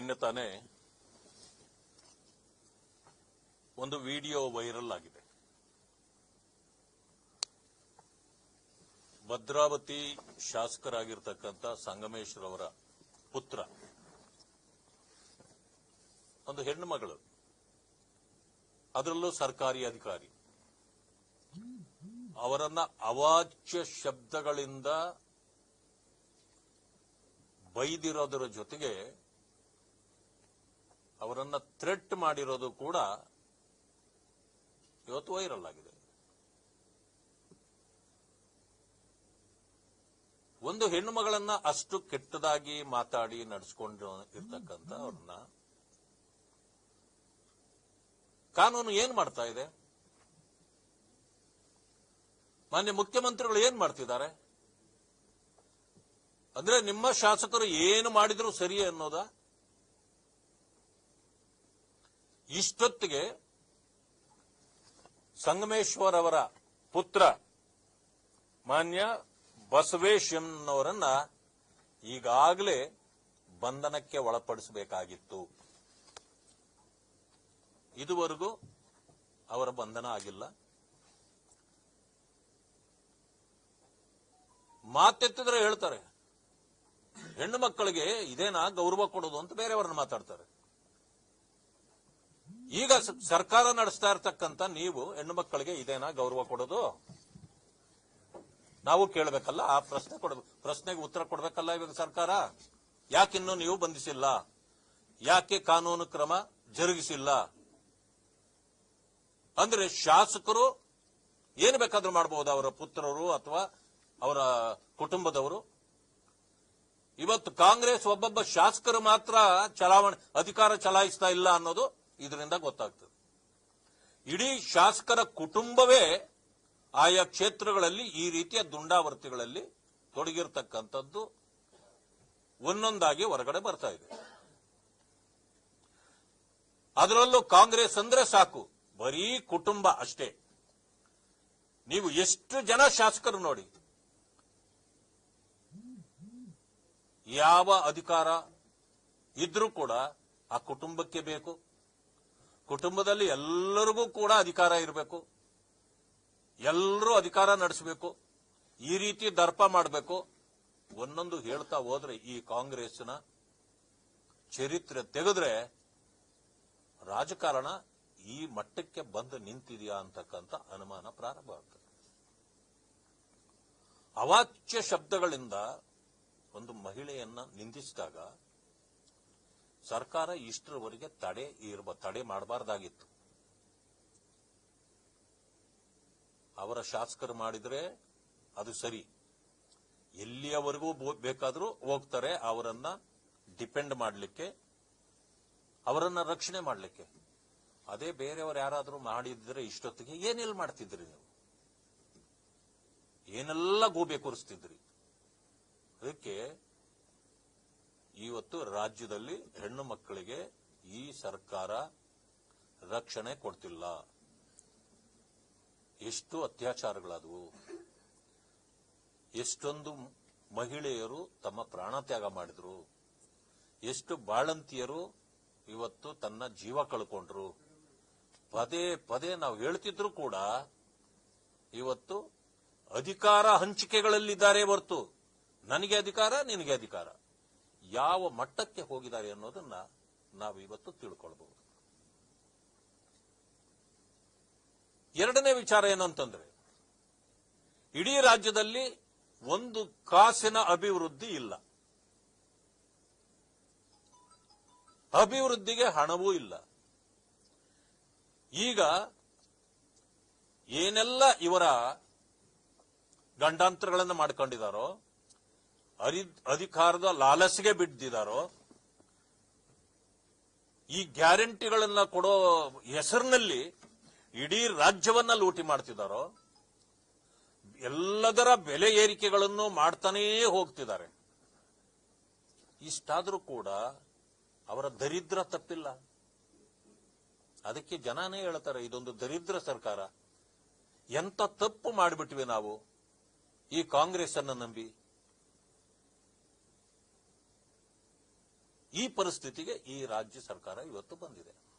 ನಿನ್ನೆ ತಾನೇ ಒಂದು ವಿಡಿಯೋ ವೈರಲ್ ಆಗಿದೆ. ಭದ್ರಾವತಿ ಶಾಸಕರಾಗಿರ್ತಕ್ಕಂಥ ಸಂಗಮೇಶ್ವರವರ ಪುತ್ರ, ಒಂದು ಹೆಣ್ಣು ಮಗಳು, ಅದರಲ್ಲೂ ಸರ್ಕಾರಿ ಅಧಿಕಾರಿ. ಅವರನ್ನ ಅವಾಚ್ಯ ಶಬ್ದಗಳಿಂದ ಬೈದಿರೋದರ ಜೊತೆಗೆ ಅವರನ್ನ ಥ್ರೆಟ್ ಮಾಡಿರೋದು ಕೂಡ ಇವತ್ತು ವೈರಲ್ ಆಗಿದೆ. ಒಂದು ಹೆಣ್ಣು ಮಗಳನ್ನ ಅಷ್ಟು ಕೆಟ್ಟದಾಗಿ ಮಾತಾಡಿ ನಡೆಸ್ಕೊಂಡು ಇರ್ತಕ್ಕಂಥ ಅವ್ರನ್ನ ಕಾನೂನು ಏನ್ ಮಾಡ್ತಾ ಇದೆ? ಮಾನ್ಯ ಮುಖ್ಯಮಂತ್ರಿಗಳು ಏನ್ ಮಾಡ್ತಿದ್ದಾರೆ? ಅಂದ್ರೆ ನಿಮ್ಮ ಶಾಸಕರು ಏನು ಮಾಡಿದ್ರು ಸರಿ ಅನ್ನೋದ? ಇಷ್ಟೊತ್ತಿಗೆ ಸಂಗಮೇಶ್ವರ್ ಅವರ ಪುತ್ರ ಮಾನ್ಯ ಬಸವೇಶ್ ಎನ್ನವರನ್ನ ಈಗಾಗಲೇ ಬಂಧನಕ್ಕೆ ಒಳಪಡಿಸಬೇಕಾಗಿತ್ತು. ಇದುವರೆಗೂ ಅವರ ಬಂಧನ ಆಗಿಲ್ಲ. ಮಾತೆತ್ತಿದ್ರೆ ಹೇಳ್ತಾರೆ, ಹೆಣ್ಣು ಮಕ್ಕಳಿಗೆ ಇದೇನಾ ಗೌರವ ಕೊಡೋದು ಅಂತ ಬೇರೆಯವ್ರನ್ನ ಮಾತಾಡ್ತಾರೆ. ಈಗ ಸರ್ಕಾರ ನಡೆಸ್ತಾ ಇರ್ತಕ್ಕಂಥ ನೀವು ಹೆಣ್ಣು ಮಕ್ಕಳಿಗೆ ಇದೇನಾ ಗೌರವ ಕೊಡೋದು? ನಾವು ಕೇಳಬೇಕಲ್ಲ, ಆ ಪ್ರಶ್ನೆ ಕೊಡಬೇಕು. ಪ್ರಶ್ನೆಗೆ ಉತ್ತರ ಕೊಡಬೇಕಲ್ಲ ಇವಾಗ ಸರ್ಕಾರ? ಯಾಕಿನ್ನೂ ನೀವು ಬಂಧಿಸಿಲ್ಲ? ಯಾಕೆ ಕಾನೂನು ಕ್ರಮ ಜರುಗಿಸಿಲ್ಲ? ಅಂದ್ರೆ ಶಾಸಕರು ಏನು ಬೇಕಾದ್ರೂ ಮಾಡಬಹುದು ಅವರ ಪುತ್ರರು ಅಥವಾ ಅವರ ಕುಟುಂಬದವರು. ಇವತ್ತು ಕಾಂಗ್ರೆಸ್ ಒಬ್ಬೊಬ್ಬ ಶಾಸಕರು ಮಾತ್ರ ಚಲಾವಣೆ ಅಧಿಕಾರ ಚಲಾಯಿಸ್ತಾ ಇಲ್ಲ ಅನ್ನೋದು ಇದರಿಂದ ಗೊತ್ತಾಗ್ತದೆ. ಇಡೀ ಶಾಸಕರ ಕುಟುಂಬವೇ ಆಯಾ ಕ್ಷೇತ್ರಗಳಲ್ಲಿ ಈ ರೀತಿಯ ದುಂಡಾವರ್ತಿಗಳಲ್ಲಿ ತೊಡಗಿರ್ತಕ್ಕಂಥದ್ದು ಒಂದೊಂದಾಗಿ ಹೊರಗಡೆ ಬರ್ತಾ ಇದೆ. ಅದರಲ್ಲೂ ಕಾಂಗ್ರೆಸ್ ಅಂದ್ರೆ ಸಾಕು. ಬರೀ ಕುಟುಂಬ ಅಷ್ಟೇ. ನೀವು ಎಷ್ಟು ಜನ ಶಾಸಕರು ನೋಡಿ. ಯಾವ ಅಧಿಕಾರ ಇದ್ರೂ ಕೂಡ ಆ ಕುಟುಂಬಕ್ಕೆ ಬೇಕು. ಕುಟುಂಬದಲ್ಲಿ ಎಲ್ಲರಿಗೂ ಕೂಡ ಅಧಿಕಾರ ಇರಬೇಕು. ಎಲ್ಲರೂ ಅಧಿಕಾರ ನಡೆಸಬೇಕು. ಈ ರೀತಿ ದರ್ಪ ಮಾಡಬೇಕು. ಒಂದೊಂದು ಹೇಳ್ತಾ ಹೋದ್ರೆ ಈ ಕಾಂಗ್ರೆಸ್ನ ಚರಿತ್ರೆ ತೆಗೆದ್ರೆ ರಾಜಕಾರಣ ಈ ಮಟ್ಟಕ್ಕೆ ಬಂದು ನಿಂತಿದೆಯಾ ಅಂತಕ್ಕಂಥ ಅನುಮಾನ ಪ್ರಾರಂಭ ಆಗ್ತದೆ. ಅವಾಚ್ಯ ಶಬ್ದಗಳಿಂದ ಒಂದು ಮಹಿಳೆಯನ್ನ ನಿಂದಿಸಿದಾಗ ಸರ್ಕಾರ ಇಷ್ಟರವರೆಗೆ ತಡೆ ಇರ್ಬ ತಡೆ ಮಾಡಬಾರ್ದಾಗಿತ್ತು. ಅವರ ಶಾಸಕರು ಮಾಡಿದ್ರೆ ಅದು ಸರಿ. ಎಲ್ಲಿಯವರೆಗೂ ಬೇಕಾದರೂ ಹೋಗ್ತಾರೆ, ಅವರನ್ನ ಡಿಪೆಂಡ್ ಮಾಡಲಿಕ್ಕೆ, ಅವರನ್ನ ರಕ್ಷಣೆ ಮಾಡಲಿಕ್ಕೆ. ಅದೇ ಬೇರೆಯವರು ಯಾರಾದರೂ ಮಾಡಿದ್ರೆ ಇಷ್ಟೊತ್ತಿಗೆ ಏನೆಲ್ಲ ಮಾಡ್ತಿದ್ರಿ ನೀವು? ಏನೆಲ್ಲ ಗೂಬೆ ಕೂರಿಸ್ತಿದ್ರಿ? ಅದಕ್ಕೆ ಇವತ್ತು ರಾಜ್ಯದಲ್ಲಿ ಹೆಣ್ಣು ಮಕ್ಕಳಿಗೆ ಈ ಸರ್ಕಾರ ರಕ್ಷಣೆ ಕೊಡ್ತಿಲ್ಲ. ಎಷ್ಟು ಅತ್ಯಾಚಾರಗಳಾದವು. ಎಷ್ಟೊಂದು ಮಹಿಳೆಯರು ತಮ್ಮ ಪ್ರಾಣತ್ಯಾಗ ಮಾಡಿದ್ರು. ಎಷ್ಟು ಬಾಳಂತಿಯರು ಇವತ್ತು ತನ್ನ ಜೀವ ಕಳ್ಕೊಂಡ್ರು. ಪದೇ ಪದೇ ನಾವು ಹೇಳ್ತಿದ್ರು ಕೂಡ ಇವತ್ತು ಅಧಿಕಾರ ಹಂಚಿಕೆಗಳಲ್ಲಿದ್ದಾರೆ ಹೊರತು ನನಗೆ ಅಧಿಕಾರ, ನಿನಗೆ ಅಧಿಕಾರ. ಯಾವ ಮಟ್ಟಕ್ಕೆ ಹೋಗಿದ್ದಾರೆ ಅನ್ನೋದನ್ನ ನಾವು ಇವತ್ತು ತಿಳ್ಕೊಳ್ಬಹುದು. ಎರಡನೇ ವಿಚಾರ ಏನು ಅಂತಂದ್ರೆ ಇಡೀ ರಾಜ್ಯದಲ್ಲಿ ಒಂದು ಕಾಸಿನ ಅಭಿವೃದ್ಧಿ ಇಲ್ಲ. ಅಭಿವೃದ್ಧಿಗೆ ಹಣವೂ ಇಲ್ಲ. ಈಗ ಏನೆಲ್ಲ ಇವರ ಗಂಡಾಂತರಗಳನ್ನು ಮಾಡ್ಕೊಂಡಿದ್ದಾರೋ ಅರಿ- ಅಧಿಕಾರದ ಲಾಲಸಿಗೆ ಬಿದ್ದಿದಾರೋ ಈ ಗ್ಯಾರಂಟಿಗಳನ್ನ ಕೊಡೋ ಹೆಸರಿನಲ್ಲಿ ಇಡೀ ರಾಜ್ಯವನ್ನ ಲೂಟಿ ಮಾಡ್ತಿದ್ದಾರೋ, ಎಲ್ಲದರ ಬೆಲೆ ಏರಿಕೆಗಳನ್ನು ಮಾಡ್ತಾನೇ ಹೋಗ್ತಿದ್ದಾರೆ. ಇಷ್ಟಾದರೂ ಕೂಡ ಅವರ ದರಿದ್ರ ತಪ್ಪಿಲ್ಲ. ಅದಕ್ಕೆ ಜನಾನೇ ಹೇಳ್ತಾರೆ, ಇದೊಂದು ದರಿದ್ರ ಸರ್ಕಾರ. ಎಂತ ತಪ್ಪು ಮಾಡಿಬಿಟ್ವಿ ನಾವು? ಈ ಕಾಂಗ್ರೆಸ್ ಅನ್ನು ನಂಬಿ. ಈ ಪರಿಸ್ಥಿತಿಗೆ ಈ ರಾಜ್ಯ ಸರ್ಕಾರ ಇವತ್ತು ಬಂದಿದೆ.